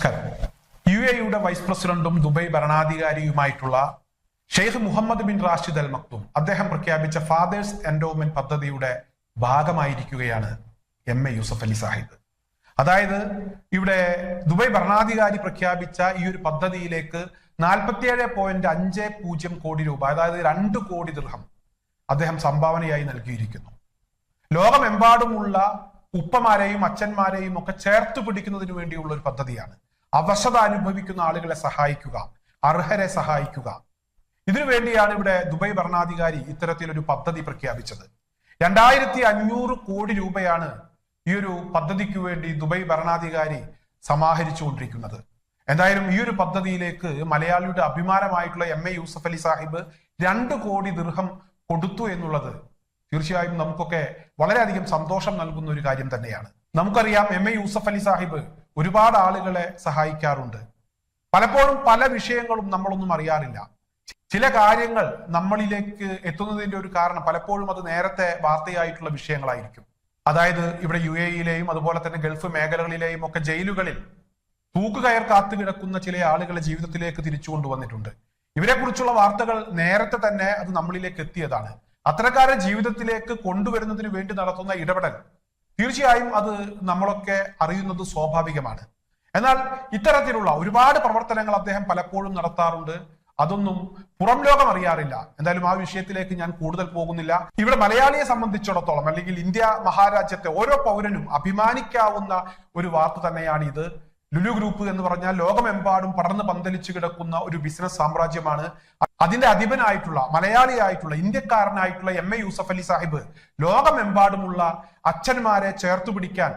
നമസ്കാരം. യു എയുടെ വൈസ് പ്രസിഡന്റും Dubai ഭരണാധികാരിയുമായിട്ടുള്ള Sheikh Mohammed bin Rashid Al Maktoum അദ്ദേഹം പ്രഖ്യാപിച്ച ഫാദേഴ്സ് എൻഡോമെന്റ് പദ്ധതിയുടെ ഭാഗമായിരിക്കുകയാണ് എം എ യൂസഫ് അലി സാഹിബ്. അതായത് ഇവിടെ ദുബൈ ഭരണാധികാരി പ്രഖ്യാപിച്ച ഈ ഒരു പദ്ധതിയിലേക്ക് നാൽപ്പത്തിയേഴ് പോയിന്റ് അഞ്ച് പൂജ്യം കോടി രൂപ അതായത് രണ്ട് കോടി ദൃഹം അദ്ദേഹം സംഭാവനയായി നൽകിയിരിക്കുന്നു. ലോകമെമ്പാടുമുള്ള ഉപ്പമാരെയും അച്ഛന്മാരെയും ഒക്കെ ചേർത്ത് പിടിക്കുന്നതിന് വേണ്ടിയുള്ള ഒരു പദ്ധതിയാണ് അവശത അനുഭവിക്കുന്ന ആളുകളെ സഹായിക്കുക അർഹരെ സഹായിക്കുക. ഇതിനു വേണ്ടിയാണ് ഇവിടെ ദുബൈ ഭരണാധികാരി ഇത്തരത്തിലൊരു പദ്ധതി പ്രഖ്യാപിച്ചത്. രണ്ടായിരത്തി അഞ്ഞൂറ് കോടി രൂപയാണ് ഈ ഒരു പദ്ധതിക്ക് വേണ്ടി ദുബൈ ഭരണാധികാരി സമാഹരിച്ചുകൊണ്ടിരിക്കുന്നത്. എന്തായാലും ഈ ഒരു പദ്ധതിയിലേക്ക് മലയാളിയുടെ അഭിമാനമായിട്ടുള്ള എം എ യൂസഫ് അലി സാഹിബ് രണ്ട് കോടി ദീർഘം കൊടുത്തു എന്നുള്ളത് തീർച്ചയായും നമുക്കൊക്കെ വളരെയധികം സന്തോഷം നൽകുന്ന ഒരു കാര്യം തന്നെയാണ്. നമുക്കറിയാം എം എ യൂസഫ് അലി സാഹിബ് ഒരുപാട് ആളുകളെ സഹായിക്കാറുണ്ട്. പലപ്പോഴും പല വിഷയങ്ങളും നമ്മളൊന്നും അറിയാറില്ല. ചില കാര്യങ്ങൾ നമ്മളിലേക്ക് എത്തുന്നതിന്റെ ഒരു കാരണം പലപ്പോഴും അത് നേരത്തെ വാർത്തയായിട്ടുള്ള വിഷയങ്ങളായിരിക്കും. അതായത് ഇവിടെ യു എയിലെയും അതുപോലെ തന്നെ ഗൾഫ് മേഖലകളിലെയും ഒക്കെ ജയിലുകളിൽ തൂക്കുകയർ കാത്തു കിടക്കുന്ന ചില ആളുകളെ ജീവിതത്തിലേക്ക് തിരിച്ചു കൊണ്ടുവന്നിട്ടുണ്ട്. ഇവരെ കുറിച്ചുള്ള വാർത്തകൾ നേരത്തെ തന്നെ അത് നമ്മളിലേക്ക് എത്തിയതാണ്. അത്തരക്കാരെ ജീവിതത്തിലേക്ക് കൊണ്ടുവരുന്നതിന് വേണ്ടി നടത്തുന്ന ഇടപെടൽ തീർച്ചയായും അത് നമ്മളൊക്കെ അറിയുന്നത് സ്വാഭാവികമാണ്. എന്നാൽ ഇത്തരത്തിലുള്ള ഒരുപാട് പ്രവർത്തനങ്ങൾ അദ്ദേഹം പലപ്പോഴും നടത്താറുണ്ട്. അതൊന്നും പുറം ലോകം അറിയാറില്ല. എന്തായാലും ആ വിഷയത്തിലേക്ക് ഞാൻ കൂടുതൽ പോകുന്നില്ല. ഇവിടെ മലയാളിയെ സംബന്ധിച്ചിടത്തോളം അല്ലെങ്കിൽ ഇന്ത്യ മഹാരാജ്യത്തെ ഓരോ പൗരനും അഭിമാനിക്കാവുന്ന ഒരു വാർത്ത തന്നെയാണ് ഇത് ലുലു ഗ്രൂപ്പ് എന്ന് പറഞ്ഞാൽ ലോകമെമ്പാടും പടർന്ന് പന്തലിച്ചു കിടക്കുന്ന ഒരു ബിസിനസ് സാമ്രാജ്യമാണ്. അതിന്റെ അധിപനായിട്ടുള്ള മലയാളിയായിട്ടുള്ള ഇന്ത്യക്കാരനായിട്ടുള്ള എം എ യൂസഫ് അലി സാഹിബ് ലോകമെമ്പാടുമുള്ള അച്ഛന്മാരെ ചേർത്തു പിടിക്കാൻ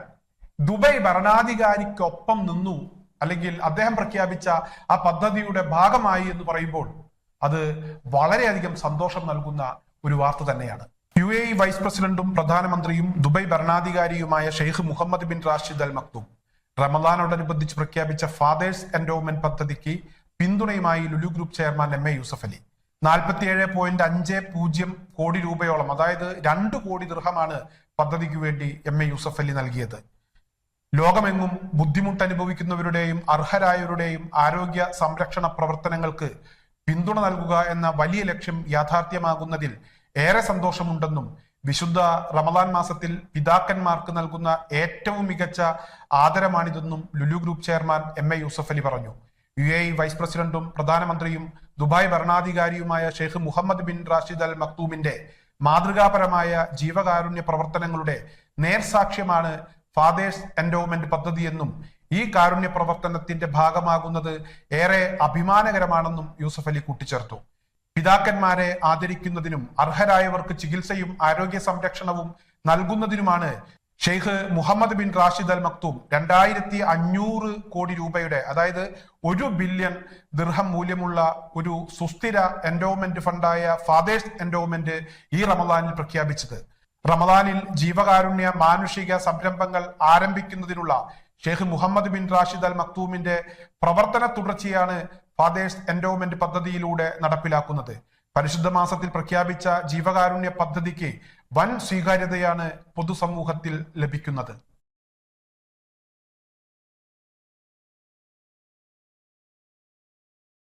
ദുബൈ ഭരണാധികാരിക്കൊപ്പം നിന്നു. അല്ലെങ്കിൽ അദ്ദേഹം പ്രഖ്യാപിച്ച ആ പദ്ധതിയുടെ ഭാഗമായി എന്ന് പറയുമ്പോൾ അത് വളരെയധികം സന്തോഷം നൽകുന്ന ഒരു വാർത്ത തന്നെയാണ്. യു എ വൈസ് പ്രസിഡന്റും പ്രധാനമന്ത്രിയും Dubai ഭരണാധികാരിയുമായ Sheikh Mohammed bin Rashid Al Maktoum. റമദാനോടനുബന്ധിച്ച് പ്രഖ്യാപിച്ച ഫാദേഴ്സ് എൻഡോവ്മെന്റ് പദ്ധതിക്ക് പിന്തുണയുമായി Lulu group chairman M A Yusuff Ali നാൽപ്പത്തിയേഴ് പോയിന്റ് അഞ്ച് പൂജ്യം കോടി രൂപയോളം അതായത് രണ്ട് കോടി ദൃഹമാണ് പദ്ധതിക്ക് വേണ്ടി എം എ യൂസഫ് അലി നൽകിയത്. ലോകമെങ്ങും ബുദ്ധിമുട്ട് അനുഭവിക്കുന്നവരുടെയും അർഹരായവരുടെയും ആരോഗ്യ സംരക്ഷണ പ്രവർത്തനങ്ങൾക്ക് പിന്തുണ നൽകുക എന്ന വലിയ ലക്ഷ്യം യാഥാർത്ഥ്യമാകുന്നതിൽ ഏറെ സന്തോഷമുണ്ടെന്നും വിശുദ്ധ റമദാൻ മാസത്തിൽ പിതാക്കന്മാർക്ക് നൽകുന്ന ഏറ്റവും മികച്ച ആദരമാണിതെന്നും Lulu group chairman M A Yusuff Ali പറഞ്ഞു. യു എ വൈസ് പ്രസിഡന്റും പ്രധാനമന്ത്രിയും Dubai ഭരണാധികാരിയുമായ Sheikh Mohammed bin Rashid Al മക്തൂമിന്റെ മാതൃകാപരമായ ജീവകാരുണ്യ പ്രവർത്തനങ്ങളുടെ നേർസാക്ഷ്യമാണ് ഫാദേഴ്സ് എൻഡോവ്മെന്റ് പദ്ധതിയെന്നും ഈ കാരുണ്യ പ്രവർത്തനത്തിന്റെ ഭാഗമാകുന്നത് ഏറെ അഭിമാനകരമാണെന്നും യൂസഫ് അലി കൂട്ടിച്ചേർത്തു. പിതാക്കന്മാരെ ആദരിക്കുന്നതിനും അർഹരായവർക്ക് ചികിത്സയും ആരോഗ്യ സംരക്ഷണവും നൽകുന്നതിനുമാണ് Sheikh Mohammed bin Rashid Al Maktoum രണ്ടായിരത്തി അഞ്ഞൂറ് കോടി രൂപയുടെ അതായത് ഒരു ബില്യൺ ദീർഘം മൂല്യമുള്ള ഒരു സുസ്ഥിര എൻഡോമെന്റ് ഫണ്ടായ ഫാദേഴ്സ് എൻഡോമെന്റ് ഈ റമദാനിൽ പ്രഖ്യാപിച്ചത്. റമദാനിൽ ജീവകാരുണ്യ മാനുഷിക സംരംഭങ്ങൾ ആരംഭിക്കുന്നതിനുള്ള Sheikh Mohammed bin Rashid Al മക്തൂമിന്റെ പ്രവർത്തന തുടർച്ചയാണ് ഫാദേഴ്സ് എൻഡോമെന്റ് പദ്ധതിയിലൂടെ നടപ്പിലാക്കുന്നത്. പരിശുദ്ധ മാസത്തിൽ പ്രഖ്യാപിച്ച ജീവകാരുണ്യ പദ്ധതിക്ക് വൻ സ്വീകാര്യതയാണ് പൊതുസമൂഹത്തിൽ ലഭിക്കുന്നത്.